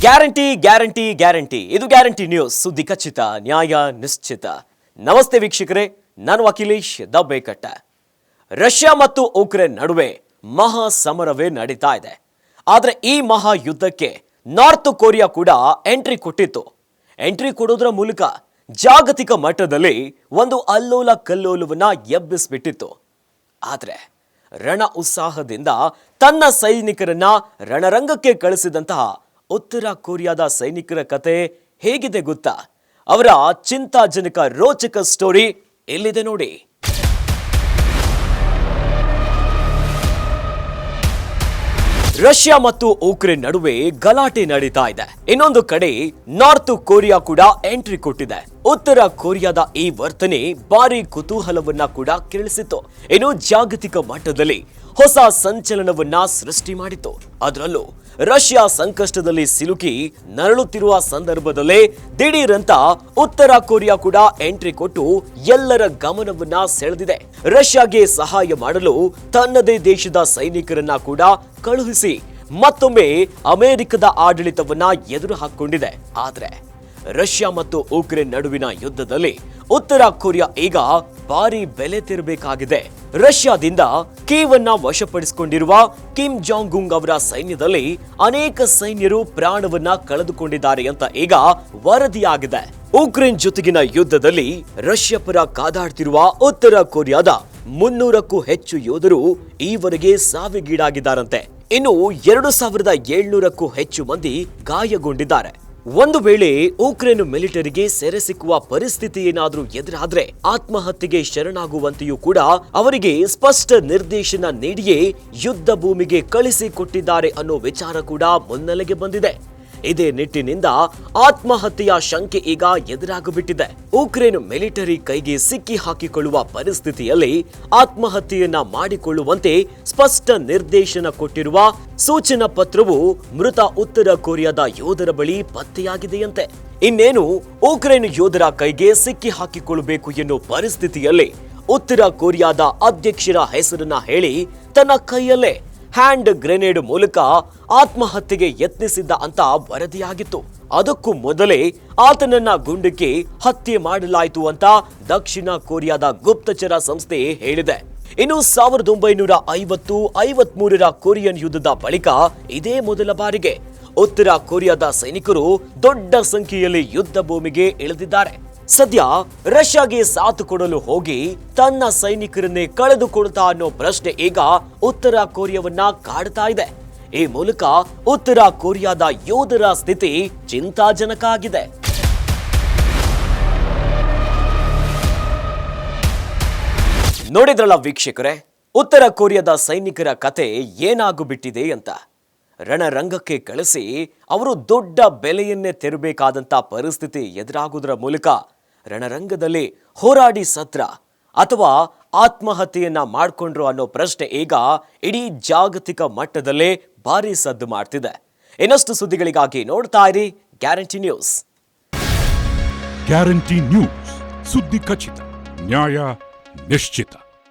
Guarantee guarantee guarantee. ಇದು guarantee news. ಸುದ್ದಿ ಖಚಿತ, ನ್ಯಾಯ ನಿಶ್ಚಿತ. ನಮಸ್ತೆ ವೀಕ್ಷಕರೇ, ನಾನು ಅಖಿಲೇಶ್ ದಬ್ಬೇಕಟ್ಟ. ರಷ್ಯಾ ಮತ್ತು ಉಕ್ರೇನ್ ನಡುವೆ ಮಹಾ ಸಮರವೇ ನಡೀತಾ ಇದೆ. ಆದರೆ ಈ ಮಹಾ ಯುದ್ಧಕ್ಕೆ ನಾರ್ತ್ ಕೊರಿಯಾ ಕೂಡ ಎಂಟ್ರಿ ಕೊಟ್ಟಿತ್ತು. ಎಂಟ್ರಿ ಕೊಡೋದ್ರ ಮೂಲಕ ಜಾಗತಿಕ ಮಟ್ಟದಲ್ಲಿ ಒಂದು ಅಲ್ಲೋಲ ಕಲ್ಲೋಲವನ್ನ ಎಬ್ಬಿಸ್ಬಿಟ್ಟಿತ್ತು. ಆದರೆ ರಣ ಉತ್ಸಾಹದಿಂದ ತನ್ನ ಸೈನಿಕರನ್ನ ರಣರಂಗಕ್ಕೆ ಕಳಿಸಿದಂತಹ ಉತ್ತರ ಕೊರಿಯಾದ ಸೈನಿಕರ ಕತೆ ಹೇಗಿದೆ ಗೊತ್ತಾ? ಅವರ ಚಿಂತಾಜನಕ ರೋಚಕ ಸ್ಟೋರಿ ಎಲ್ಲಿದೆ ನೋಡಿ. ರಷ್ಯಾ ಮತ್ತು ಉಕ್ರೇನ್ ನಡುವೆ ಗಲಾಟೆ ನಡೀತಾ ಇದೆ. ಇನ್ನೊಂದು ಕಡೆ ನಾರ್ತ್ ಕೊರಿಯಾ ಕೂಡ ಎಂಟ್ರಿ ಕೊಟ್ಟಿದೆ. ಉತ್ತರ ಕೊರಿಯಾದ ಈ ವರ್ತನೆ ಭಾರಿ ಕುತೂಹಲವನ್ನ ಕೂಡ ಕೇಳಿಸಿತ್ತು ಇನ್ನು ಜಾಗತಿಕ ಮಟ್ಟದಲ್ಲಿ ಹೊಸ ಸಂಚಲನವನ್ನ ಸೃಷ್ಟಿ ಮಾಡಿತು ಅದರಲ್ಲೂ ರಷ್ಯಾ ಸಂಕಷ್ಟದಲ್ಲಿ ಸಿಲುಕಿ ನರಳುತ್ತಿರುವ ಸಂದರ್ಭದಲ್ಲೇ ದಿಢೀರಂತ ಉತ್ತರ ಕೊರಿಯಾ ಕೂಡ ಎಂಟ್ರಿ ಕೊಟ್ಟು ಎಲ್ಲರ ಗಮನವನ್ನ ಸೆಳೆದಿದೆ. ರಷ್ಯಾಗೆ ಸಹಾಯ ಮಾಡಲು ತನ್ನದೇ ದೇಶದ ಸೈನಿಕರನ್ನ ಕೂಡ ಕಳುಹಿಸಿ ಮತ್ತೊಮ್ಮೆ ಅಮೆರಿಕದ ಆಡಳಿತವನ್ನ ಎದುರು ಹಾಕೊಂಡಿದೆ ಆದರೆ ರಷ್ಯಾ ಮತ್ತು ಉಕ್ರೇನ್ ನಡುವಿನ ಯುದ್ಧದಲ್ಲಿ ಉತ್ತರ ಕೊರಿಯಾ ಈಗ ಭಾರಿ ಬೆಲೆ ತೆರಬೇಕಾಗಿದೆ. ರಷ್ಯಾದಿಂದ ಕೀವನ್ನ ವಶಪಡಿಸಿಕೊಂಡಿರುವ ಕಿಮ್ ಜಾಂಗ್ ಗುಂಗ್ ಅವರ ಸೈನ್ಯದಲ್ಲಿ ಅನೇಕ ಸೈನ್ಯರು ಪ್ರಾಣವನ್ನ ಕಳೆದುಕೊಂಡಿದ್ದಾರೆ ಅಂತ ಈಗ ವರದಿಯಾಗಿದೆ. ಉಕ್ರೇನ್ ಜೊತೆಗಿನ ಯುದ್ಧದಲ್ಲಿ ರಷ್ಯಾ ಪರ ಕಾದಾಡ್ತಿರುವ ಉತ್ತರ ಕೊರಿಯಾದ ಮುನ್ನೂರಕ್ಕೂ ಹೆಚ್ಚು ಯೋಧರು ಈವರೆಗೆ ಸಾವಿಗೀಡಾಗಿದ್ದಾರಂತೆ. ಇನ್ನು ಎರಡು ಸಾವಿರದ ಏಳ್ನೂರಕ್ಕೂ ಹೆಚ್ಚು ಮಂದಿ ಗಾಯಗೊಂಡಿದ್ದಾರೆ. ಒಂದು ವೇಳೆ ಉಕ್ರೇನ್ ಮಿಲಿಟರಿಗೆ ಸೆರೆ ಸಿಕ್ಕುವ ಪರಿಸ್ಥಿತಿ ಏನಾದರೂ ಎದುರಾದ್ರೆ ಆತ್ಮಹತ್ಯೆಗೆ ಶರಣಾಗುವಂತೆಯೂ ಕೂಡ ಅವರಿಗೆ ಸ್ಪಷ್ಟ ನಿರ್ದೇಶನ ನೀಡಿಯೇ ಯುದ್ಧ ಭೂಮಿಗೆ ಕಳಿಸಿಕೊಟ್ಟಿದ್ದಾರೆ ಅನ್ನೋ ವಿಚಾರ ಕೂಡ ಮುನ್ನೆಲೆಗೆ ಬಂದಿದೆ. ಇದೇ ನಿಟ್ಟಿನಿಂದ ಆತ್ಮಹತ್ಯೆಯ ಶಂಕೆ ಈಗ ಎದುರಾಗಿಬಿಟ್ಟಿದೆ. ಉಕ್ರೇನ್ ಮಿಲಿಟರಿ ಕೈಗೆ ಸಿಕ್ಕಿ ಹಾಕಿಕೊಳ್ಳುವ ಪರಿಸ್ಥಿತಿಯಲ್ಲಿ ಆತ್ಮಹತ್ಯೆಯನ್ನ ಮಾಡಿಕೊಳ್ಳುವಂತೆ ಸ್ಪಷ್ಟ ನಿರ್ದೇಶನ ಕೊಟ್ಟಿರುವ ಸೂಚನಾ ಪತ್ರವು ಮೃತ ಉತ್ತರ ಕೊರಿಯಾದ ಯೋಧರ ಬಳಿ ಪತ್ತೆಯಾಗಿದೆಯಂತೆ. ಇನ್ನೇನು, ಉಕ್ರೇನ್ ಯೋಧರ ಕೈಗೆ ಸಿಕ್ಕಿ ಹಾಕಿಕೊಳ್ಳಬೇಕು ಎನ್ನುವ ಪರಿಸ್ಥಿತಿಯಲ್ಲಿ ಉತ್ತರ ಕೊರಿಯಾದ ಅಧ್ಯಕ್ಷರ ಹೆಸರನ್ನ ಹೇಳಿ ತನ್ನ ಕೈಯಲ್ಲೇ ಹ್ಯಾಂಡ್ ಗ್ರೆನೇಡ್ ಮೂಲಕ ಆತ್ಮಹತ್ಯೆಗೆ ಯತ್ನಿಸಿದ್ದ ಅಂತ ವರದಿಯಾಗಿತ್ತು. ಅದಕ್ಕೂ ಮೊದಲೇ ಆತನನ್ನ ಗುಂಡಿಕ್ಕಿ ಹತ್ಯೆ ಮಾಡಲಾಯಿತು ಅಂತ ದಕ್ಷಿಣ ಕೊರಿಯಾದ ಗುಪ್ತಚರ ಸಂಸ್ಥೆ ಹೇಳಿದೆ. ಇನ್ನು ಸಾವಿರದ ಒಂಬೈನೂರ ಐವತ್ತು, ಐವತ್ಮೂರರ ಕೊರಿಯನ್ ಯುದ್ಧದ ಬಳಿಕ ಇದೇ ಮೊದಲ ಬಾರಿಗೆ ಉತ್ತರ ಕೊರಿಯಾದ ಸೈನಿಕರು ದೊಡ್ಡ ಸಂಖ್ಯೆಯಲ್ಲಿ ಯುದ್ಧ ಭೂಮಿಗೆ ಇಳಿದಿದ್ದಾರೆ. ಸದ್ಯ ರಷ್ಯಾಗೆ ಸಾಥ್ ಕೊಡಲು ಹೋಗಿ ತನ್ನ ಸೈನಿಕರನ್ನೇ ಕಳೆದುಕೊಳ್ತಾ ಅನ್ನೋ ಪ್ರಶ್ನೆ ಈಗ ಉತ್ತರ ಕೊರಿಯಾವನ್ನ ಕಾಡ್ತಾ ಇದೆ. ಈ ಮೂಲಕ ಉತ್ತರ ಕೊರಿಯಾದ ಯೋಧರ ಸ್ಥಿತಿ ಚಿಂತಾಜನಕ ಆಗಿದೆ. ನೋಡಿದ್ರಲ್ಲ ವೀಕ್ಷಕರೇ, ಉತ್ತರ ಕೊರಿಯಾದ ಸೈನಿಕರ ಕತೆ ಏನಾಗುಬಿಟ್ಟಿದೆ ಅಂತ. ರಣರಂಗಕ್ಕೆ ಕಳಿಸಿ ಅವರು ದೊಡ್ಡ ಬೆಲೆಯನ್ನೇ ತೆರಬೇಕಾದಂತ ಪರಿಸ್ಥಿತಿ ಎದುರಾಗುವುದರ ಮೂಲಕ ರಣರಂಗದಲ್ಲಿ ಹೋರಾಡಿ ಸತ್ರ ಅಥವಾ ಆತ್ಮಹತ್ಯೆಯನ್ನ ಮಾಡಿಕೊಂಡ್ರು ಅನ್ನೋ ಪ್ರಶ್ನೆ ಈಗ ಇಡೀ ಜಾಗತಿಕ ಮಟ್ಟದಲ್ಲೇ ಭಾರಿ ಸದ್ದು ಮಾಡ್ತಿದೆ. ಇನ್ನಷ್ಟು ಸುದ್ದಿಗಳಿಗಾಗಿ ನೋಡ್ತಾ ಇರಿ ಗ್ಯಾರಂಟಿ ನ್ಯೂಸ್. Guarantee news. ಸುದ್ದಿ ಖಚಿತ, ನ್ಯಾಯ ನಿಶ್ಚಿತ.